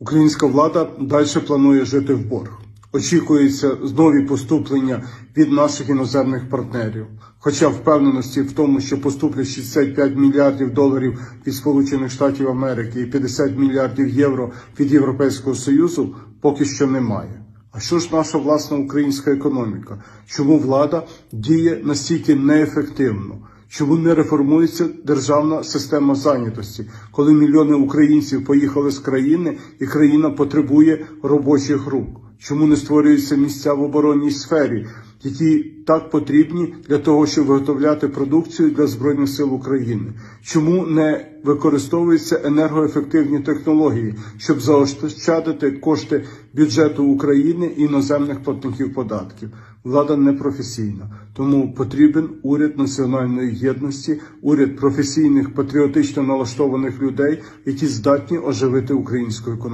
Українська влада далі планує жити в борг. Очікується нові поступлення від наших іноземних партнерів. Хоча впевненості в тому, що поступлять 65 мільярдів доларів від Сполучених Штатів Америки і 50 мільярдів євро від Європейського Союзу, поки що немає. А що ж наша власна українська економіка? Чому влада діє настільки неефективно? Чому не реформується державна система зайнятості, коли мільйони українців поїхали з країни і країна потребує робочих рук? Чому не створюються місця в оборонній сфері, які так потрібні для того, щоб виготовляти продукцію для збройних сил України? Чому не використовуються енергоефективні технології, щоб заощаджити кошти бюджету України і іноземних платників податків? Влада непрофесійна, тому потрібен уряд національної єдності, уряд професійних патріотично налаштованих людей, які здатні оживити українську економіку.